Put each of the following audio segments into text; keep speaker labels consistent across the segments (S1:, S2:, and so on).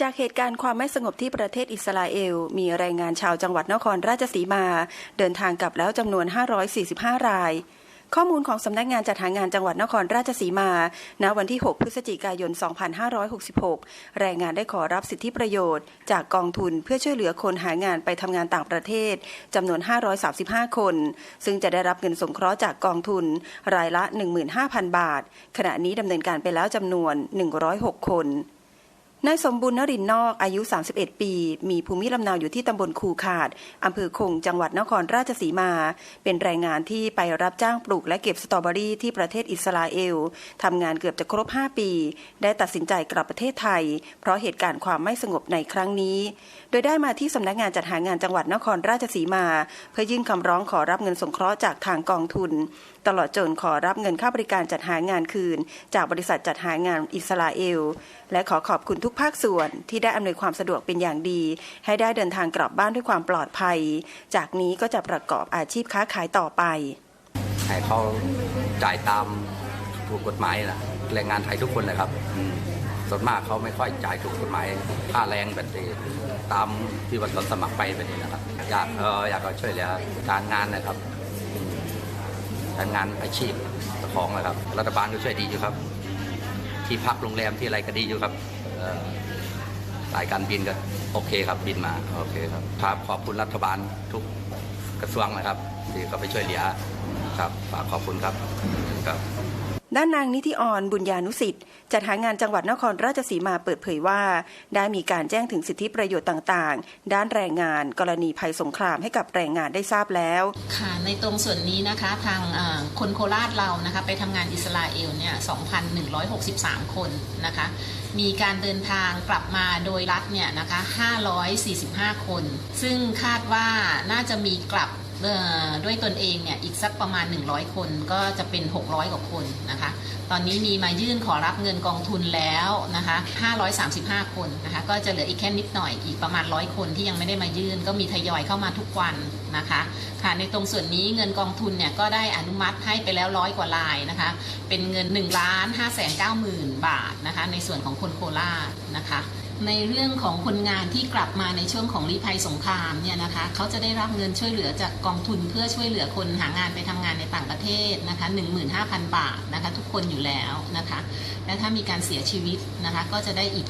S1: จากเหตุการณ์ความไม่สงบที่ประเทศอิสราเอล มีแรงงานชาวจังหวัดนครราชสีมา เดินทางกลับแล้วจำนวน 545 ราย ข้อมูลของสำนักงานจัดหางานจังหวัดนครราชสีมา ณ วันที่ 6 พฤศจิกายน 2566 แรงงานได้ขอรับสิทธิประโยชน์ จากกองทุนเพื่อช่วยเหลือคนหางานไปทำงานต่างประเทศจำนวน 535 คน ซึ่งจะได้รับเงินสงเคราะห์จากกองทุน รายละ 15,000 บาท ขณะนี้ดำเนินการไปแล้วจำนวน 106 คน นายสมบุญนรินนอกอายุ 31 ปี มีภูมิลำเนาอยู่ที่ตำบลคูขาดอำเภอคงจังหวัดนครราชสีมา เป็นแรงงานที่ไปรับจ้างปลูกและเก็บสตรอเบอรี่ที่ประเทศอิสราเอลทำงานเกือบจะครบ 5 ปี ได้ตัดสินใจกลับประเทศไทย เพราะเหตุการณ์ความไม่สงบในครั้งนี้ โดยได้มาที่สำนักงานจัดหางานจังหวัดนครราชสีมา เพื่อยื่นคำร้องขอรับเงินสงเคราะห์จากทางกองทุน ตลอดจนขอรับเงินค่าบริการจัดหางานคืน จากบริษัทจัดหางานอิสราเอล และขอขอบคุณทุกุกภาคส่วนที่ได้อำนวยความสะดวกเป็นอย่างดี ให้ได้เดินทางกลับบ้านด้วยความปลอดภัย จากนี้ก็จะประกอบอาชีพค้าขายต่อไป
S2: ให้เขาจ่ายตามถูกกฎหมายนะแรงงานไทยทุกคนนะครับส่วนมากเขาไม่ค่อยจ่ายถูกกฎหมายค่าแรงแบบนี้ตามที่วันตอนสมัครไปแบบนี้นะครับ อยากเอออยากเอาช่วยเหลือการงานนะครับการงานอาชีพของนะครับ รัฐบาลก็ช่วยดีอยู่ครับ ที่พักโรงแรมที่อะไรก็ดีอยู่ครับ สายการบินก็โอเคครับบินมาโอเคครับครับขอบคุณรัฐบาลทุกกระทรวงนะครับที่เขาไปช่วยเหลือครับฝากขอบคุณครับครับ
S1: ด้านนางนิติออนบุญญานุสิทธิ์จัดหางานจังหวัดนครราชสีมาเปิดเผยว่า ได้มีการแจ้งถึงสิทธิประโยชน์ต่างๆ ด้านแรงงาน กรณีภัยสงครามให้กับแรงงานได้ทราบแล้ว
S3: ค่ะในตรงส่วนนี้นะคะทางคนโคราชเรานะคะไปทำงานอิสราเอลเนี่ย 2,163 คนนะคะ มีการเดินทางกลับมาโดยรัฐเนี่ยนะคะ 545 คน ซึ่งคาดว่าน่าจะมีกลับ ด้วยตนเองเนี่ยอีกสักประมาณ 100 คนก็จะเป็น 600 กว่าคนนะคะ ตอนนี้มีมายื่นขอรับเงินกองทุนแล้วนะคะ 535 คนนะคะ ก็จะเหลืออีกแค่นิดหน่อยอีกประมาณ 100 คนที่ยังไม่ได้มายื่นก็มีทยอยเข้ามาทุกวันนะคะค่ะในตรงส่วนนี้เงินกองทุนเนี่ยก็ได้อนุมัติให้ไปแล้วร้อยกว่าลายนะคะ เป็นเงิน1ล้าน5แสน9หมื่นบาทนะคะ ในส่วนของคนโคราชนะคะ ในเรื่องของคนงานที่กลับมาในช่วงของรีภัยสงครามเนี่ยนะคะเขาจะได้รับเงินช่วยเหลือจากกองทุนเพื่อช่วยเหลือคนหางานไปทำงานในต่างประเทศนะคะ15,000 บาทนะคะทุกคนอยู่แล้วนะคะและถ้ามีการเสียชีวิตนะคะก็จะได้อีก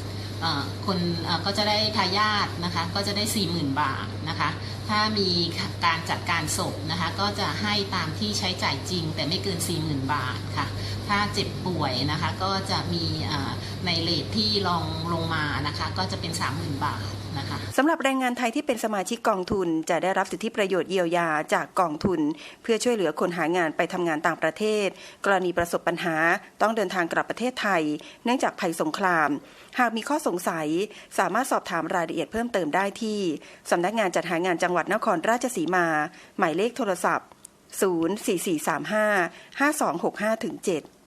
S3: คนก็จะได้ทายาทนะคะก็จะได้ 40,000 บาทนะคะถ้ามีการจัดการศพนะคะก็จะให้ตามที่ใช้จ่ายจริง แต่ไม่เกิน 40,000 บาทค่ะถ้าเจ็บป่วยนะคะก็จะมีในเลทที่รองลงมานะคะก็จะเป็น 30,000 บาท นะคะ
S1: สำหรับแรงงานไทยที่เป็นสมาชิกกองทุน จะได้รับสิทธิประโยชน์เยียวยาจากกองทุน เพื่อช่วยเหลือคนหางานไปทำงานต่างประเทศ กรณีประสบปัญหาต้องเดินทางกลับประเทศไทย เนื่องจากภัยสงคราม หากมีข้อสงสัย สามารถสอบถามรายละเอียดเพิ่มเติมได้ที่สำนักงานจัดหางานจังหวัดนครราชสีมา หมายเลขโทรศัพท์ 04435 5265-7